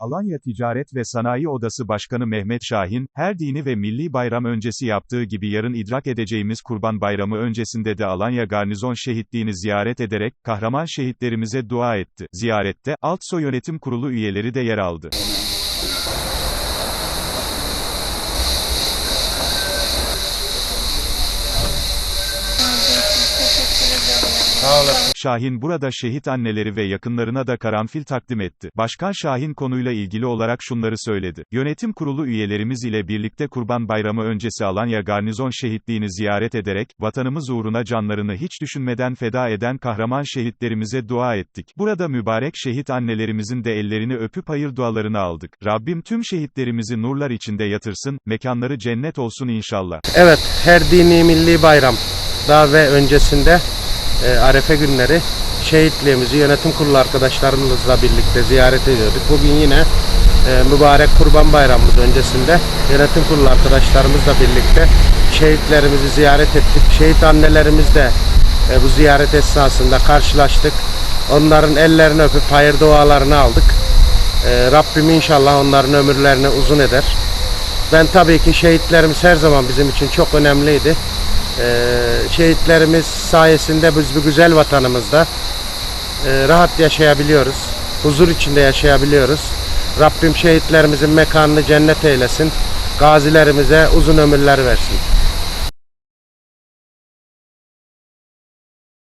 Alanya Ticaret ve Sanayi Odası Başkanı Mehmet Şahin, her dini ve milli bayram öncesi yaptığı gibi yarın idrak edeceğimiz Kurban Bayramı öncesinde de Alanya Garnizon Şehitliğini ziyaret ederek, kahraman şehitlerimize dua etti. Ziyarette, Altso Yönetim Kurulu üyeleri de yer aldı. Sağ olasın. Şahin burada şehit anneleri ve yakınlarına da karanfil takdim etti. Başkan Şahin konuyla ilgili olarak şunları söyledi. Yönetim kurulu üyelerimiz ile birlikte Kurban Bayramı öncesi Alanya Garnizon şehitliğini ziyaret ederek, vatanımız uğruna canlarını hiç düşünmeden feda eden kahraman şehitlerimize dua ettik. Burada mübarek şehit annelerimizin de ellerini öpüp hayır dualarını aldık. Rabbim tüm şehitlerimizi nurlar içinde yatırsın, mekanları cennet olsun inşallah. Evet, her dini milli bayram daha ve öncesinde e, Arefe günleri şehitliğimizi yönetim kurulu arkadaşlarımızla birlikte ziyaret ediyorduk. Bugün yine e, mübarek Kurban Bayramımız öncesinde yönetim kurulu arkadaşlarımızla birlikte şehitlerimizi ziyaret ettik. Şehit annelerimiz de e, bu ziyaret esnasında karşılaştık. Onların ellerini öpüp hayır dualarını aldık. E, Rabbim inşallah onların ömürlerini uzun eder. Ben tabii ki şehitlerimiz her zaman bizim için çok önemliydi. Ee, şehitlerimiz sayesinde biz bu güzel vatanımızda e, rahat yaşayabiliyoruz. Huzur içinde yaşayabiliyoruz. Rabbim şehitlerimizin mekanını cennet eylesin. Gazilerimize uzun ömürler versin.